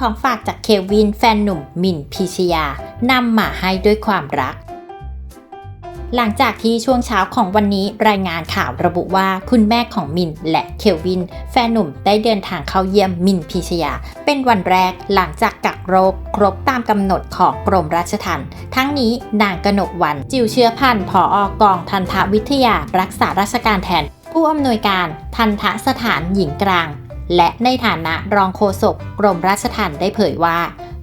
ของฝากจากเควินแฟนหนุ่มมินพิชยานำมาให้ด้วยความรัก หลังจากที่ช่วงเช้าของวันนี้รายงานข่าวระบุว่าคุณแม่ของมินและเควิน แฟนหนุ่มได้เดินทางเข้าเยี่ยมมินพิชยา เป็นวันแรกหลังจากกักโรคครบตามกำหนดของกรมราชทัณฑ์ทั้งนี้นางกนกวันจิวเชื้อพันธ์ผออกองทันทวิทยารักษาราชการแทนผู้อำนวยการทันทสถานหญิงกลาง และในฐานะรองโฆษกกรมราชทัณฑ์ได้เผยว่า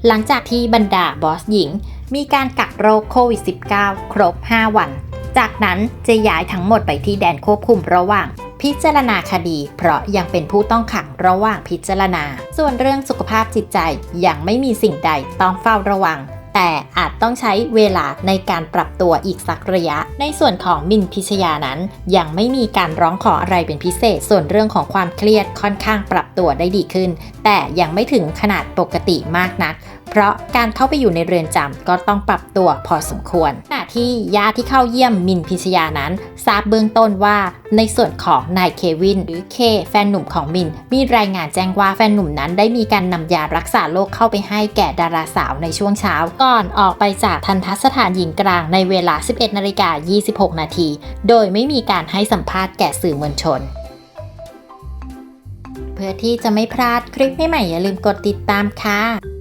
หลังจากที่บรรดาบอสหญิง มีการกักโรคโควิด -19 ครบ 5 วัน จากนั้นจะย้ายทั้งหมดไปที่แดนควบคุมระหว่างพิจารณาคดี เพราะยังเป็นผู้ต้องขังระหว่างพิจารณา ส่วนเรื่องสุขภาพจิตใจยังไม่มีสิ่งใดต้องเฝ้าระวัง แต่อาจต้องใช้เวลาในการปรับตัวอีกสักระยะ ในส่วนของมินพิชยานั้น ยังไม่มีการร้องขออะไรเป็นพิเศษ ส่วนเรื่องของความเครียดค่อนข้างปรับตัวได้ดีขึ้น แต่ยังไม่ถึงขนาดปกติมากนัก เพราะการเข้าไปอยู่ในเรือนจำก็ต้องปรับตัวพอสมควรขณะที่ญาติที่เข้าเยี่ยมมินพิชยานั้น ทราบเบื้องต้นว่าในส่วนของนายเควิน หรือเคแฟนหนุ่มของมิน มีรายงานแจ้งว่าแฟนหนุ่มนั้นได้มีการนำยารักษาโรคเข้าไปให้แก่ดาราสาวในช่วงเช้า ก่อนออกไปจากทันทสถานหญิงกลางในเวลา 11นาฬิกา26 นาที โดยไม่มีการให้สัมภาษณ์แก่สื่อมวลชนเพื่อที่จะไม่พลาดคลิปใหม่ๆอย่าลืมกดติดตามค่ะ